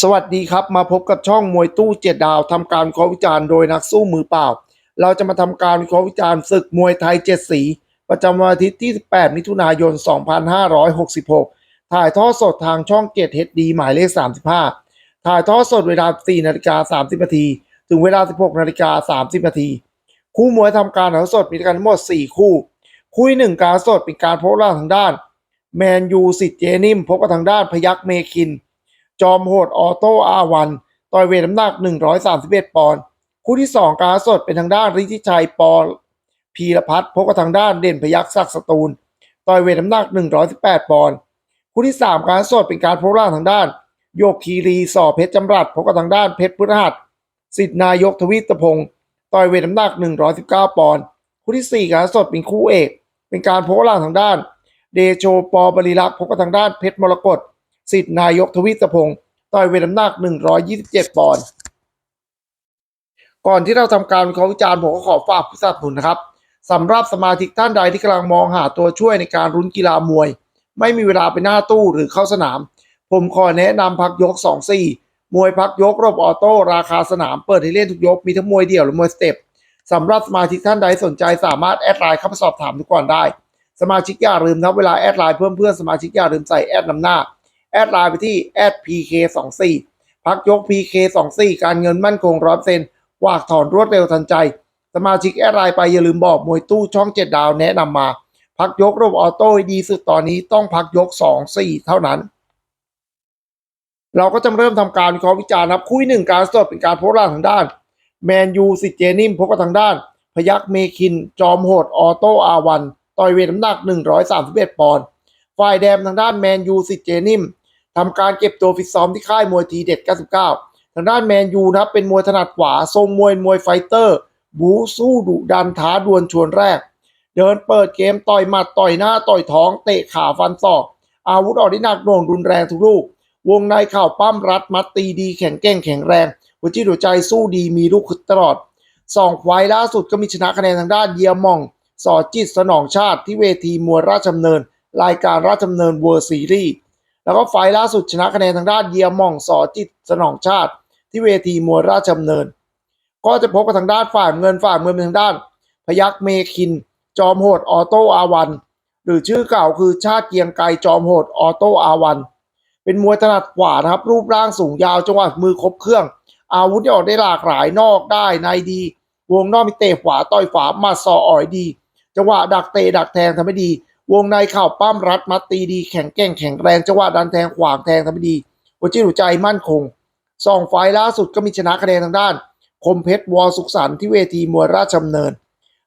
สวัสดีครับมาพบกับช่องมวยตู้เจ็ดดาวทำการวิเคราะห์วิจารณ์โดยนักสู้มือเปล่า เราจะมาทำการวิเคราะห์วิจารณ์ศึกมวยไทยเจ็ดสี ประจำวันอาทิตย์ที่ 18 มิถุนายน 2566 ถ่ายทอดสดทางช่องเกตเฮดดีหมายเลข 35 ถ่ายทอดสดเวลา 4 นาฬิกา 30 นาที ถึงเวลา 16 นาฬิกา 30 นาที คู่มวยทำการถ่ายสดมีกันทั้งหมด 4 คู่ คู่ที่หนึ่งการสดเป็นการพบล่าทางด้านแมนยูสิทธิ์เจนิมพบกับทางด้านพยักเมคิน จอมโหดออโต้อาวันต่อยเวทน้ำหนัก 131 ปอนด์คู่ที่ 2 การสดเป็นทางด้านฤทธิชัยปอพีรพัฒน์พบกับทางด้านเด่นพยักศักดิ์สตูลต่อยเวทน้ำหนัก 118 ปอนด์คู่ที่ 3 การสดเป็นการพบร่างทางด้าน โยกคีรีสอเพชรจำรัดพบกับทางด้านเพชรพุทธหัสสิทธินายกทวิตพงศ์ต่อยเวทน้ำหนัก 119 ปอนด์คู่ที่ 4 การสดเป็นคู่เอก เป็นการพบร่างทางด้าน เดโชปอบริลักษ์พบกับทางด้านเพชรมรกต สิทธินายกทวิตพงศ์ต่อยเวทน้ำหนัก 127 ปอนด์ก่อนที่เราทำการวิเคราะห์วิจารณ์ผมก็ขอฝากผู้สนับสนุนนะครับสำหรับสมาชิกท่านใดที่กำลังมองหาตัวช่วยในการรุ้นกีฬามวย ไม่มีเวลาไปหน้าตู้หรือเข้าสนาม ผมขอแนะนำพักยก 2-4 มวยพักยกรบออโต้ราคาสนามเปิดให้เล่นทุกยก มีทั้งมวยเดี่ยวและมวยสเต็ปสำหรับสมาชิกท่านใดสนใจสามารถแอดไลน์เข้าไปสอบถามทุกก่อนได้ สมาชิกอย่าลืมนะเวลาแอดไลน์เพิ่มเพื่อนสมาชิกอย่าลืมใส่แอดนำหน้า แอดไลน์ไปที่แอด PK24 พักยก PK24 การเงินมั่นคงร้อยเซนวากถอนรวดเร็วทันใจ สมาชิกแอดไลน์ไปอย่าลืมบอกมวยตู้ช่อง 7 ดาวแนะนำมา พักยกระบบออโต้ดีสุดตอนนี้ต้องพักยก 2 4 เท่านั้น เราก็จะเริ่มทำการวิเคราะห์วิจารณ์ครับคู่ที่หนึ่งการสดเป็นการโพสต์ล่าทางด้านแมนยูสิเจนิมพบกับทางด้าน พยักเมคิน จอมโหดออโต้อาวันต่อยเวทน้ำหนัก 131 ปอนด์ฝ่ายแดงทางด้านแมนยูสิเจนิม ทำการเก็บตัวฟิตซ้อมที่ค่ายมวยทีเด็ด 99 ทางด้านแมนยูนะครับเป็นมวยถนัดขวา ทรงมวยมวยไฟเตอร์ บูสู้ดุดันท้าดวลชวนแรก เดินเปิดเกมต่อยหมัดต่อยหน้าต่อยท้อง เตะขาฟันศอก อาวุธออกที่หนักหน่วงรุนแรงทุกลูก วงในเข่าปั้มรัดมัดตีดีแข็งแกร่งแข็งแรงหัวจิตหัวใจสู้ดีมีลูกคึดตลอดสองไฟล์ล่าสุดก็มีชนะคะแนนทางด้านเยียมอง สอจิตสนองชาติที่เวทีมวยราชดำเนิน รายการราชดำเนินเวอร์ซีรีส์ แล้วก็ไฟล์ล่าสุดชนะคะแนนทางด้านเยียมองสอจิตสนองชาติ ที่เวทีมวยราชดำเนิน ก็จะพบกับทางด้านฝ่ายเงินฝ่ายเงินเป็นทางด้าน พยักเมคิน จอมโหดออโต้อาวัน หรือชื่อเก่าคือชาติเกียงไกรจอมโหดออโต้อาวัน เป็นมวยถนัดขวานะครับ รูปร่างสูงยาวจังหวะมือครบเครื่อง อาวุธที่ออกได้หลากหลายนอกได้ในดี วงนอกมีเตะขวาต่อยขวามาซออ่อยดี จังหวะดักเตะดักแทงทำให้ดี วงในเข่าปั้มรัดมัดตีดีแข็งแกร่งแข็งแรงจังหวะดันแทงขวางแทงทำให้ดีหัวจิตหัวใจมั่นคงสองไฟล์ล่าสุดก็มีชนะคะแนนทางด้าน คมเพชรวอสุขสันที่เวทีมวยราชดำเนิน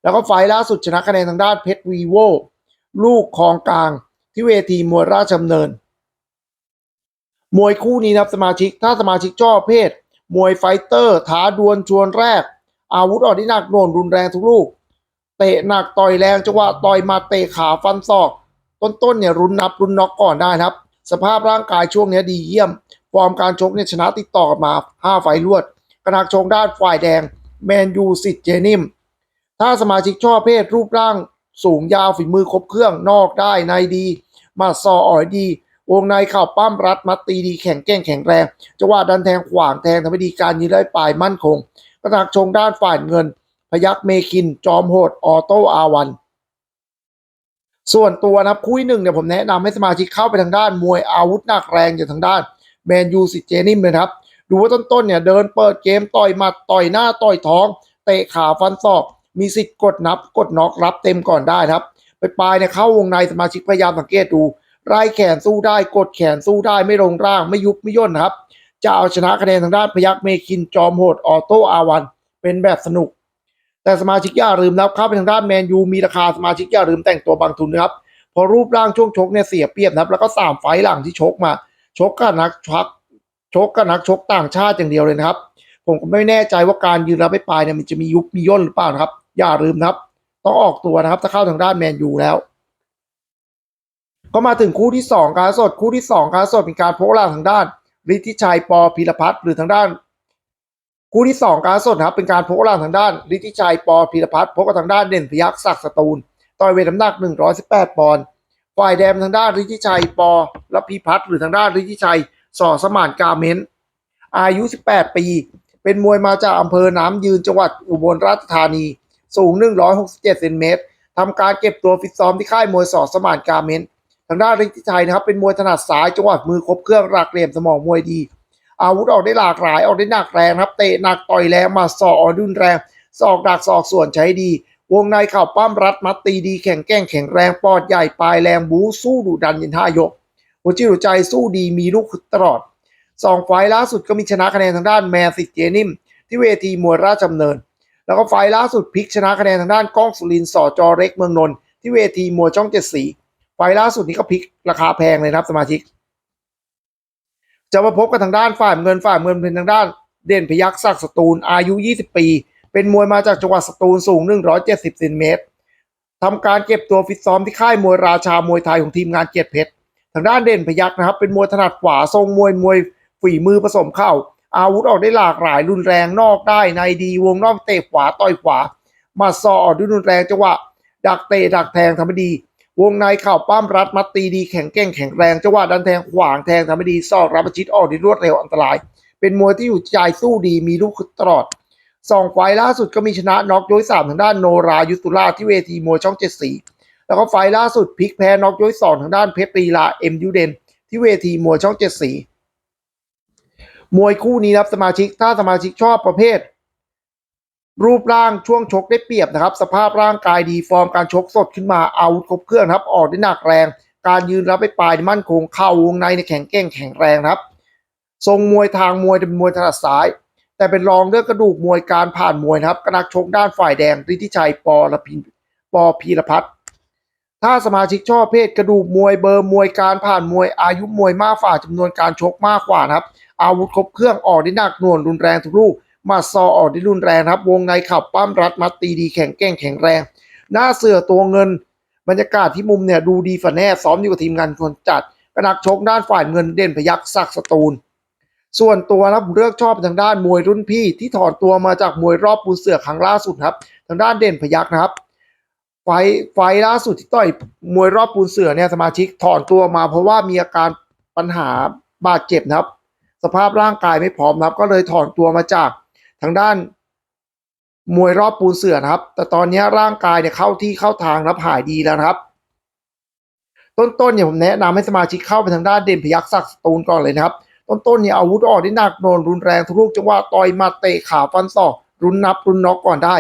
แล้วก็ไฟล์ล่าสุดชนะคะแนนทางด้านเพชรวีโวลูกคลองกลางที่เวทีมวยราชดำเนิน มวยคู่นี้นะครับสมาชิกถ้าสมาชิกชอบเพศ มวยไฟเตอร์ท้าดวลชวนแรก อาวุธออกที่หนักโหน่วงรุนแรงทุกลูก เตะหนักต่อยแรงจังหวะต่อยมาเตะขาฟันศอก ต้นๆเนี่ยรุนนับรุนน็อกก่อนได้นะครับ สภาพร่างกายช่วงนี้ดีเยี่ยม ฟอร์มการชกเนี่ยชนะติดต่อมา 5 ไฟล์รวดกระนักชกด้านฝ่ายแดง แมนยูสิทธิ์เจนิม ถ้าสมาชิกชอบเพศรูปร่างสูงยาวฝีมือครบเครื่องนอกได้ในดี มาซออ่อยดี วงในเข่าปั้มรัดมัดตีดีแข็งแกร่งแข็งแรงจังหวะดันแทงขวางแทงทำให้ดีการยืนได้ปลายมั่นคงกระนักชงด้านฝ่ายเงิน พยักเมคิน จอมโหด ออโต้อาวัน ส่วนตัวนะครับคู่หนึ่งเนี่ยผมแนะนำให้สมาชิกเข้าไปทางด้านมวยอาวุธหนักแรงอย่างทางด้านแมนยูสิเจนิมเลยนะครับ ดูว่าต้นๆเนี่ยเดินเปิดเกมต่อยหมัดต่อยหน้าต่อยท้อง เตะขาฟันศอก มีสิทธิ์กดนับกดน็อกรับเต็มก่อนได้ครับ ไปปลายเนี่ยเข้าวงในสมาชิกพยายามสังเกตดูไล่แขนสู้ได้กดแขนสู้ได้ไม่ลงร่างไม่ยุบไม่ย่นนะครับ จะเอาชนะคะแนนทางด้านพยักเมคินจอมโหดออโต้อาวัน เป็นแบบสนุก แต่สมาชิกอย่าลืมนะครับเข้าไปทางด้านแมนยูมีราคาสมาชิกอย่าลืมแต่งตัวบางทุนนะครับพอรูปร่างช่วงชกเนี่ยเสียเปรียบนะครับ แล้วก็สามไฟหลังที่ชกมา ชกกับนักชักชกกับนักชกต่างชาติอย่างเดียวเลยนะครับ ผมก็ไม่แน่ใจว่าการยืนรับไปปลายเนี่ยมันจะมียุบมีย่นหรือเปล่านะครับ อย่าลืมนะครับ ต้องออกตัวนะครับถ้าเข้าทางด้านแมนยูแล้ว ก็มาถึงคู่ที่สองการสดคู่ที่สองการสดเป็นการโพล่างทางด้านฤทธิชัยปอพีรพัฒน์หรือทางด้าน คู่ที่สองการสดครับเป็นการพล่างทางด้านฤทธิชัยปอพีรพัฒน์พบกับทางด้านเด่นพยักษ์ศักดิ์สตูลต่อยเวทน้ำหนัก 118 ปอนด์ฝ่ายแดงทางด้านฤทธิชัยปอและพีพัฒน์หรือทางด้านฤทธิชัยสอสมานกาเมนอายุ 18 ปี เป็นมวยมาจากอำเภอน้ำยืนจังหวัดอุบลราชธานี สูง 167เซนติเมตรทำการเก็บตัวฟิตซ้อมที่ค่ายมวยสอสมานกาเมนทางด้านฤทธิชัยนะครับเป็นมวยถนัดซ้ายจังหวัดมือครบเครื่องรักเหลี่ยมสมองมวยดี อาวุธออกได้หลากหลายออกได้หนักแรงครับ เตะหนักต่อยแรงมาสอกออกดุนแรงศอกดักศอกส่วนใช้ดี วงในเข่าปั้มรัดมัดตีดีแข็งแกร่งแข็งแรงปอดใหญ่ปลายแรงบูสู้ดุดันยินท่ายก หัวจิตหัวใจสู้ดีมีลูกตลอดสองไฟล์ล่าสุดก็มีชนะคะแนนทางด้านแมนสิทธิ์เจนิม ที่เวทีมวยราชดำเนิน แล้วก็ไฟล์ล่าสุดพลิกชนะคะแนนทางด้านก้องสุรินสอจอเร็กเมืองนนท์ที่เวทีมวยช่องเจ็ดสีไฟล์ล่าสุดนี้ก็พลิกราคาแพงเลยครับสมาชิก จะมาพบกับทางด้านฝ่ายเงินฝ่ายเงินเป็นทางด้าน เด่นพยักษ์ศักดิ์สตูลอายุ 20 ปี เป็นมวยมาจากจังหวัดสตูลสูง 170เซนติเมตรทำการเก็บตัวฟิตซ้อมที่ค่ายมวยราชามวยไทยของทีมงานเกียรติเพชรทางด้านเด่นพยักษ์นะครับ เป็นมวยถนัดขวาทรงมวยมวยฝีมือผสมเข้า อาวุธออกได้หลากหลายรุนแรงนอกได้ในดีวงนอกเตะขวาต่อยขวามาซอออกด้วยรุนแรงจังหวะดักเตะดักแทงทำไม่ดี วงในเข่าปั้มรัดมัดตีดีแข็งแกร่งแข็งแรงจังหวะดันแทงขวางแทงทำไม่ดีซอกรับประชิดออกได้รวดเร็วอันตราย เป็นมวยที่อยู่ใจสู้ดีมีลูกคตลอดสองไฟล์ล่าสุดก็มีชนะน็อกยกสามทางด้านโนรายุตุลาที่เวทีมวยช่องเจ็ดสีแล้วก็ไฟล์ล่าสุดพลิกแพ้น็อกยกสองทางด้านเพชรปีลาเอ็มยูเดนที่เวทีมวยช่องเจ็ดสีมวยคู่นี้นะครับสมาชิกถ้าสมาชิกชอบประเภท รูปร่างช่วงชกได้เปรียบนะครับ สภาพร่างกายดีฟอร์มการชกสดขึ้นมาอาวุธครบเครื่องครับ ออกได้หนักแรง การยืนรับไปปลายมั่นคงเข่าวงในในแข็งแกร่งแข็งแรงครับ ทรงมวยทางมวยเป็นมวยถนัดซ้าย แต่เป็นรองเรื่องกระดูกมวยการผ่านมวยครับกนักชกด้านฝ่ายแดงฤทธิชัยปอระพินปอพีรพัฒน์ถ้าสมาชิกชอบเพศกระดูกมวยเบอร์มวยการผ่านมวยอายุมวยมากฝ่าจำนวนการชกมากกว่านะครับ อาวุธครบเครื่องออกได้หนักหน่วงรุนแรงทุกลูก มาซอออกได้รุนแรงครับ วงในขับปั้มรัดมัดตีดีแข็งแกร่งแข็งแรง หน้าเสือตัวเงิน บรรยากาศที่มุมเนี่ยดูดีฝันแน่ซ้อมอยู่กับทีมงานคนจัดกระนักชกด้านฝ่ายเงินเด่นพยักศักสตูล ส่วนตัวนะผมเลือกชอบทางด้านมวยรุ่นพี่ที่ถอนตัวมาจากมวยรอบปูเสือครั้งล่าสุดครับ ทางด้านเด่นพยักนะครับไฟไฟล่าสุดที่ต่อยมวยรอบปูนเสือเนี่ยสมาชิกถอนตัวมา เพราะว่ามีอาการปัญหาบาดเจ็บนะครับ สภาพร่างกายไม่พร้อมนะครับ ก็เลยถอนตัวมาจาก ทางด้านมวยรอบปูนเสือนะครับ แต่ตอนนี้ร่างกายเนี่ยเข้าที่เข้าทางแล้วหายดีแล้วนะครับ ต้นๆเนี่ยผมแนะนำให้สมาชิกเข้าไปทางด้านเด่นพยักษ์ศักดิ์สตูลก่อนเลยนะครับ ต้นๆเนี่ยอาวุธออกได้หนักโนนรุนแรงทุกลูกจังหวะต่อยมาเตะขาฟันศอกรุนนับรุนน็อกก่อนได้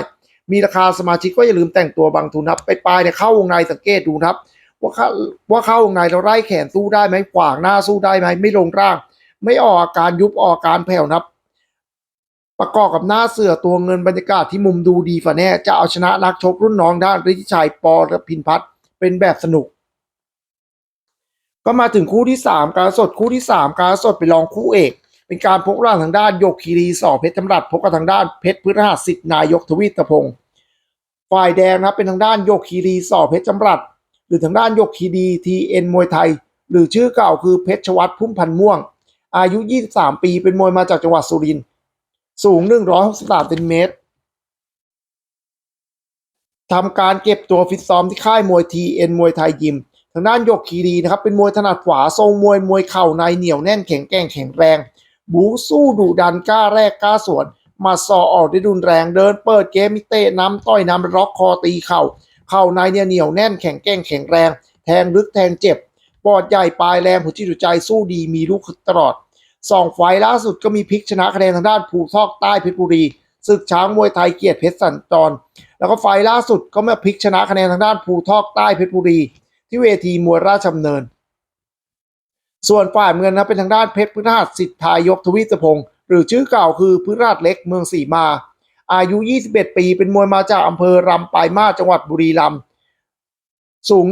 มีราคาสมาชิกก็อย่าลืมแต่งตัวบางทุนครับไปปลายเนี่ยเข้าวงในสังเกตดูครับ ว่าเข้าว่าเข้าวงในเราไล่แขนสู้ได้ไหมขวางหน้าสู้ได้ไหมไม่ลงร่าง ไม่ออกอาการยุบออกอาการแผ่วนะครับ ประกอบกับหน้าเสือตัวเงินบรรยากาศที่มุมดูดีฝ่าแน่ จะเอาชนะนักชกรุ่นน้องด้านฤทธิชัยปอและพินพัฒน์เป็นแบบสนุก ก็มาถึงคู่ที่สามการสดคู่ที่สามการสดไปลองคู่เอก เป็นการพบร่างทางด้านโยกคีรีสอเพชรจำรัดพบกับทางด้านเพชรพฤหัสสิทธินายกทวีตพงศ์ฝ่ายแดงนะครับเป็นทางด้านโยกคีรีสอเพชรจำรัดหรือทางด้านโยกคีรีทีเอ็นมวยไทย หรือชื่อเก่าคือเพชรชวัตพุ่มพันม่วง อายุ 23 ปีเป็นมวยมาจากจังหวัดสุรินทร์ สูง 163เซนติเมตรทำการเก็บตัวฟิตซ้อมที่ค่ายมวยทีเอ็นมวยไทยยิม ทางด้านโยกคีรีนะครับ เป็นมวยถนัดขวาทรงมวยมวยเข่าในเหนียวแน่นแข็งแกร่งแข็งแรง บูสู้ดุดันกล้าแรกกล้าสวน มาซอออกได้รุนแรงเดินเปิดเกมมิเตะน้ำต่อยน้ำร็อกคอตีเข่า เข่าในเนี่ยเหนียวแน่นแข็งแกร่งแข็งแรง แทงลึกแทงเจ็บปอดใหญ่ปลายแรงหัวจิตหัวใจสู้ดีมีลูกตลอด สองไฟล์ล่าสุดก็มีพลิกชนะคะแนนทางด้านภูทอกใต้เพชรบุรีศึกช้างมวยไทยเกียรติเพชรสัญจร แล้วก็ไฟล์ล่าสุดก็มาพลิกชนะคะแนนทางด้านภูทอกใต้เพชรบุรี ที่เวทีมวยราชดำเนิน ส่วนฝ่ายเงินนะเป็นทางด้านเพชรพฤหัสสิทธายกทวีตพงศ์หรือชื่อเก่าคือพฤหัสเล็กเมืองสีมา อายุ 21 ปี เป็นมวยมาจากอำเภอรำปลายมาจังหวัดบุรีรัมย์สูง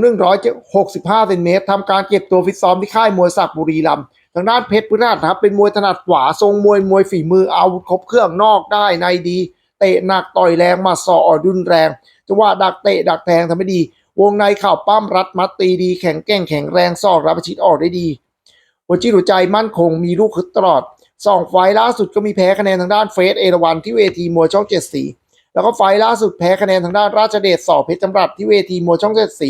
165เซนติเมตรทำการเก็บตัวฟิตซ้อมที่ค่ายมวยศักดิ์บุรีรัมย์ ทางด้านเพชรพฤหัสนะครับเป็นมวยถนัดขวาทรงมวยมวยฝีมือเอาครบเครื่องนอกได้ในดี เตะหนักต่อยแรงมาสออดุนแรงจังหวะดักเตะดักแทงทำไม่ดี วงในเข่าปั้มรัดมัดตีดีแข็งแกร่งแข็งแรงซอกรับประชิดออกได้ดีหัวจิตหัวใจมั่นคงมีลูกคึกตลอดสองไฟล์ล่าสุดก็มีแพ้คะแนนทางด้านเฟสเอราวันที่เวทีมวยช่องเจ็ดสีแล้วก็ไฟล์ล่าสุดแพ้คะแนนทางด้านราชเดชสอเพชรจำรัดที่เวทีมวยช่องเจ็ดสี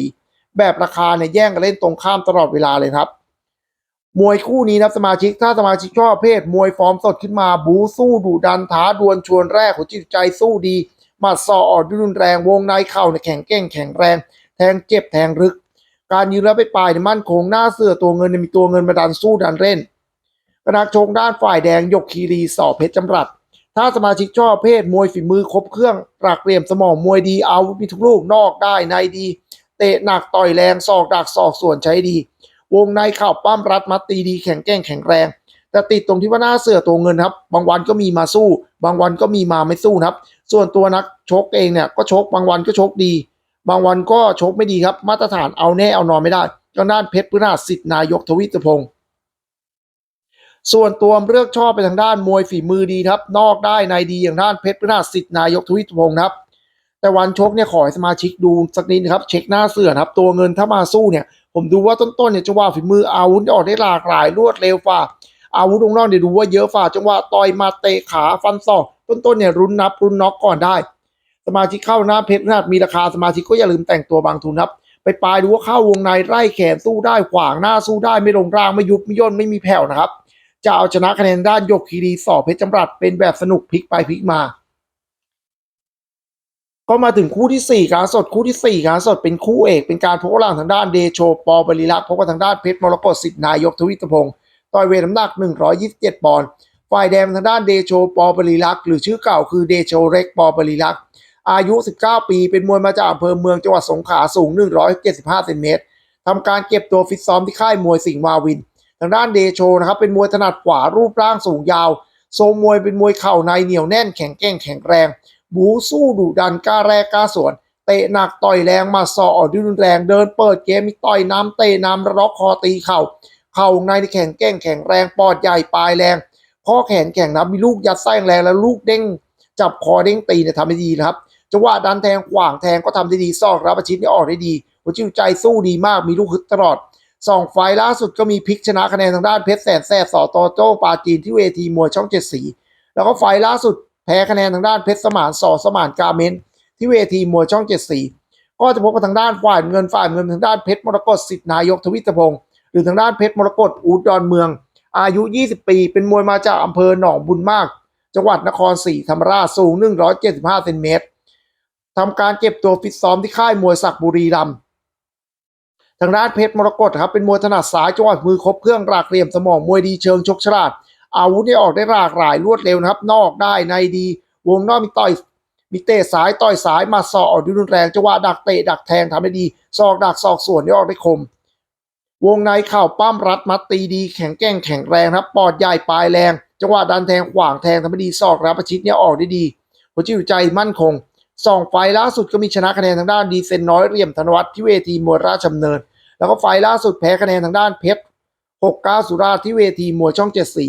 แบบราคาเนี่ยแย่งกันเล่นตรงข้ามตลอดเวลาเลยครับ มวยคู่นี้นับสมาชิกถ้าสมาชิกชอบเพศมวยฟอร์มสดขึ้นมาบูสู้ดุดันท้าดวลชวนแรกหัวจิตใจสู้ดีหมัดซอออดรุนแรงวงในเข่าเนี่ยแข็งแกร่งแข็งแรง แทงเจ็บแทงรึก การยืนแล้วไปปลายเนี่ยมั่นคงหน้าเสือตัวเงินเนี่ยมีตัวเงินมาดันสู้ดันเล่นกระนักชงด้านฝ่ายแดงยกคีรีสอเพชรจำรัดถ้าสมาชิกชอบเพศมวยฝีมือครบเครื่องปรากเรียมสมองมวยดีอาวุธมีทุกลูกนอกได้ในดี เตะหนักต่อยแรงศอกดักศอกส่วนใช้ดี วงในเข่าปั้มรัดมัดตีดีแข็งแกร่งแข็งแรง แต่ติดตรงที่ว่าหน้าเสือตัวเงินครับ บางวันก็มีมาสู้ บางวันก็มีมาไม่สู้ครับ ส่วนตัวนักชกเองเนี่ยก็ชกบางวันก็ชกดี บางวันก็ชกไม่ดีครับ มาตรฐานเอาแน่เอานอนไม่ได้ทางด้านเพชรพฤนาถสิทธินายกทวิตพงศ์ส่วนตัวเลือกชอบไปทางด้านมวยฝีมือดีครับ นอกได้ในดีอย่างด้านเพชรพฤนาถสิทธินายกทวิตพงศ์ครับแต่วันชกเนี่ยขอให้สมาชิกดูสักนิดนะครับ เช็คหน้าเสือครับ ตัวเงินถ้ามาสู้เนี่ย ผมดูว่าต้นๆเนี่ยจังหวะฝีมืออาวุธออกได้หลากหลายรวดเร็วฝ่า อาวุธวงนอกเนี่ยดูว่าเยอะฝ่า จังหวะต่อยมาเตะขาฟันศอกต้นๆเนี่ยรุนนับรุนน็อกก่อนได้ สมาชิกเข้าหน้าเพชรนาดมีราคาสมาชิกก็อย่าลืมแต่งตัวบางทุนครับ ไปปลายดูว่าเข้าวงในไล่แขนสู้ได้ขวางหน้าสู้ได้ไม่ลงร่างไม่ยุบไม่ย่นไม่มีแผ่วนะครับจะเอาชนะคะแนนด้านยกคีรีสอบเพชรจำรัดเป็นแบบสนุกพลิกไปพลิกมา ก็มาถึงคู่ที่ 4การสดคู่ที่ 4การสดเป็นคู่เอก เป็นการพบกำลังทางด้านเดโชปอบริลักษ์พบกับทางด้านเพชรมรกตสิทธินายกทวิตพงศ์ต่อยเวทน้ำหนัก 127 ปอนด์ฝ่ายแดงทางด้านเดโชปอบริลักษ์หรือชื่อเก่าคือเดโชเร็กปอบริลักษ์อายุ 19 ปี เป็นมวยมาจากอำเภอเมืองจังหวัดสงขลาสูง 175เซนติเมตรทำการเก็บตัวฟิตซ้อมที่ค่ายมวยสิงห์วาวิน ทางด้านเดโชนะครับเป็นมวยถนัดขวารูปร่างสูงยาวทรงมวยเป็นมวยเข่าในเหนียวแน่นแข็งแกร่งแข็งแรง บูสู้ดุดันกล้าแรกกล้าสวน เตะหนักต่อยแรงมาสอออกดุนแรงเดินเปิดเกมมีต่อยน้ำเตะน้ำระล็อกคอตีเข่า เข่าในแข็งแกร่งแข็งแรงปอดใหญ่ปลายแรงข้อแขนแข็งนะมีลูกยัดไส้แรงแล้วลูกเด้งจับคอเด้งตีเนี่ยทำได้ดีนะครับจังหวะดันแทงขวางแทงก็ทำได้ดีซอกรับประชิดนี่ออกได้ดีหัวจิตหัวใจสู้ดีมากมีลูกฮึดตลอดสองไฟล์ล่าสุดก็มีพลิกชนะคะแนนทางด้านเพชรแสนแสบสอตอโจ้ปาจีนที่เวทีมวยช่องเจ็ดสี แล้วก็ไฟล์ล่าสุด แพ้คะแนนทางด้านเพชรสมานสอสมานกาเมนที่เวทีมวยช่องเจ็ดสีก็จะพบกับทางด้านฝ่ายเงินฝ่ายเงินทางด้านเพชรมรกตสิทธินายกทวิตพงศ์หรือทางด้านเพชรมรกตอูดดอนเมือง อายุ 20 ปี เป็นมวยมาจากอำเภอหนองบุญมาก จังหวัดนครศรีธรรมราชสูง 175เซนเมตรทำการเก็บตัวฟิตซ้อมที่ค่ายมวยศักดิ์บุรีรัมย์ทางด้านเพชรมรกตครับเป็นมวยถนัดซ้ายจังหวะมือครบเครื่องรากเหลี่ยมสมองมวยดีเชิงชกฉลาด อาวุธได้ออกได้หลากหลายรวดเร็วนะครับ นอกได้ในดี วงนอกมีต่อยมีเตะซ้ายต่อยซ้ายมาสอกออกดุนแรงจังหวะดักเตะดักแทงทำได้ดีศอกดักศอกส่วนได้ออกได้คม วงในเข่าปั้มรัดมัดตีดี แข็งแกร่งแข็งแรงครับปอดใหญ่ปลายแรง จังหวะดันแทงขวางแทงทำได้ดีศอกรับประชิดเนี่ยออกได้ดีหัวจิตใจมั่นคงสองไฟล่าสุดก็มีชนะคะแนนทางด้านดีเซนน้อยเหลี่ยมธนวัฒน์ที่เวทีมวยราชดำเนิน แล้วก็ไฟล่าสุดแพ้คะแนนทางด้านเพชร69 สุราที่เวทีมวยช่องเจ็ดสี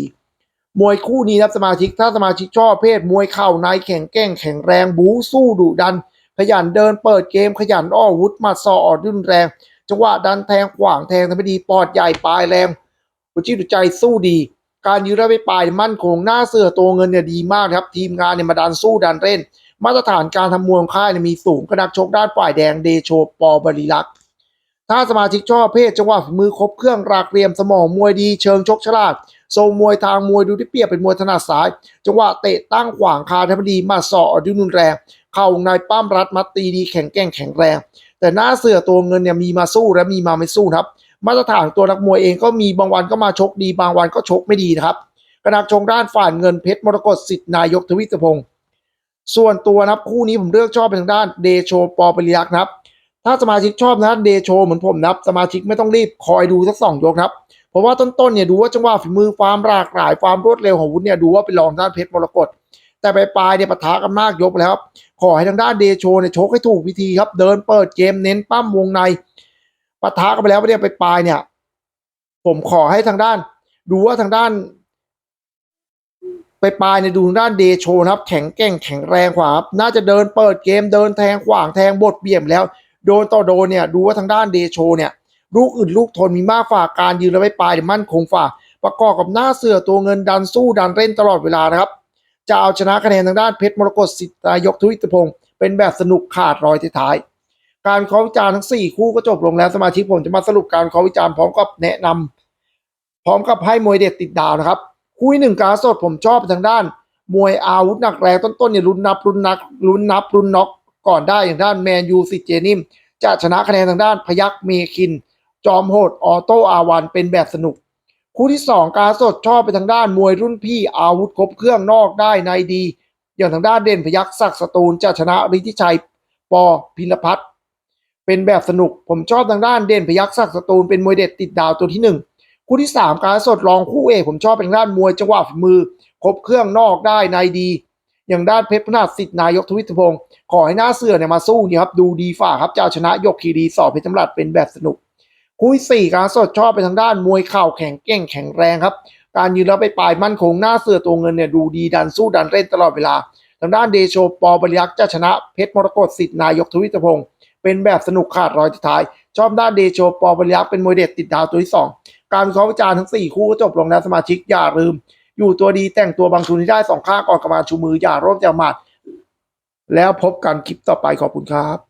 มวยคู่นี้ครับสมาชิกถ้าสมาชิกชอบเพศมวยเข่าในแข็งแกร่งแข็งแรงบู๊สู้ดุดัน ขยันเดินเปิดเกมขยันอ้อวุธมาซออดดุนแรงจังหวะดันแทงขวางแทงทำให้ดีปอดใหญ่ปลายแรงหัวจิตใจสู้ดี การยืนระไปปลายมั่นคงหน้าเสือตัวเงินเนี่ยดีมากครับ ทีมงานเนี่ยมาดันสู้ดันเล่น มาตรฐานการทำมวยของค่ายเนี่ยมีสูงกระดักชกด้านฝ่ายแดงเดโชปอบริลักษ์ถ้าสมาชิกชอบเพศจังหวะมือครบเครื่องรากเรียมสมองมวยดีเชิงชกฉลาด ทรงมวยทางมวยดูที่เปียบเป็นมวยถนัดซ้าย จังหวะเตะตั้งขวางคาทำดีมาสออดุนุนแรง เข่าในปั้มรัดมัดตีดีแข็งแกร่งแข็งแรง แต่หน้าเสือตัวเงินเนี่ยมีมาสู้และมีมาไม่สู้ครับ มาตรฐานตัวนักมวยเองก็มีบางวันก็มาชกดีบางวันก็ชกไม่ดีนะครับกระนักชงด้านฝ่ายเงินเพชรมรกตสิทธินายกทวิตพงศ์ส่วนตัวนะครับคู่นี้ผมเลือกชอบเป็นทางด้านเดโชปอปริยักษ์นะครับ ถ้าสมาชิกชอบนะเดโชเหมือนผมนะครับ สมาชิกไม่ต้องรีบคอยดูสักสองยกครับ ราะว่าต้นๆเนี่ยดูว่าจังหวะฝีมือความหลากหลายความรวดเร็วของวุฒิเนี่ยดูว่าเป็นรองด้านเพชรมรกตแต่ปลายๆเนี่ยปะทะกันมากยกแล้วครับขอให้ทางด้านเดโชเนี่ยชกให้ถูกวิธีครับ เดินเปิดเกมเน้นปั้มวงในปะทะกันไปแล้วเนี่ยปลายๆเนี่ย ผมขอให้ทางด้าน ดูว่าทางด้านไปปลายในยดูทางด้านเดโชนะครับ แข็งแกร่งแข็งแรงกว่าครับน่าจะเดินเปิดเกมเดินแทงขวางแทงบดเบี่ยมแล้ว โดนต่อโดนเนี่ย ดูว่าทางด้านเดโชเนี่ย ลูกอื่นลูกทนมีมากฝ่าการยืนและไปปลายมั่นคงฝ่า ประกอบกับหน้าเสือตัวเงินดันสู้ดันเล่นตลอดเวลานะครับจะเอาชนะคะแนนทางด้านเพชรมรกตสิทธายกทวิตพงศ์เป็นแบบสนุกขาดรอยท้าย การวิเคราะห์วิจารณ์ทั้ง 4 คู่ก็จบลงแล้วสมาชิกผมจะมาสรุปการวิเคราะห์วิจารณ์พร้อมกับแนะนำพร้อมกับให้มวยเด็ดติดดาวนะครับคู่หนึ่งการสดผมชอบทางด้าน มวยอาวุธหนักแรงต้นๆเนี่ยลุ้นนับลุ้นนักลุ้นนับลุ้นน็อกก่อนได้อย่างด้านแมนยูสิเจนิมจะชนะคะแนนทางด้านพยักเมคิน จอมโหดออโต้อาวันเป็นแบบสนุก คู่ที่สองการสดชอบไปทางด้านมวยรุ่นพี่อาวุธครบเครื่องนอกได้ในดี อย่างทางด้านเด่นพยักศักดิ์สตูลจะชนะฤทธิชัยปอพิรพัฒน์เป็นแบบสนุกผมชอบทางด้านเด่นพยักศักดิ์สตูลเป็นมวยเด็ดติดดาวตัวที่หนึ่งคู่ที่สามการสดรองคู่เอกผมชอบเป็นด้านมวยจังหวะฝีมือ ครบเครื่องนอกได้ในดี อย่างด้านเพชรพนาสิทธิ์นายกทวิตพงศ์ขอให้หน้าเสือเนี่ยมาสู้เนี่ยครับดูดีฝ่าครับจะชนะยกคีรีสอบเพชรจำรัดเป็นแบบสนุก คู่ที่สี่การสดชอบไปทางด้านมวยเข่าแข็งเก่งแข็งแรงครับ การยืนแล้วไปปลายมั่นคงหน้าเสือตัวเงินเนี่ยดูดีดันสู้ดันเล่นตลอดเวลา ทางด้านเดโชปอบริยักษ์จะชนะเพชรมรกตสิทธิ์นายกทวิตพงศ์เป็นแบบสนุกขาดรอยท้าย ชอบด้านเดโชปอบริยักษ์เป็นมวยเด็ดติดดาวตัวที่สองการวิเคราะห์วิจารณ์ทั้งสี่คู่ก็จบลงแล้วสมาชิกอย่าลืม อยู่ตัวดีแต่งตัวบางทุนที่ได้สองข้างก่อนกระบาชูมืออย่าร่วมจะหมัดแล้วพบกันคลิปต่อไปขอบคุณครับ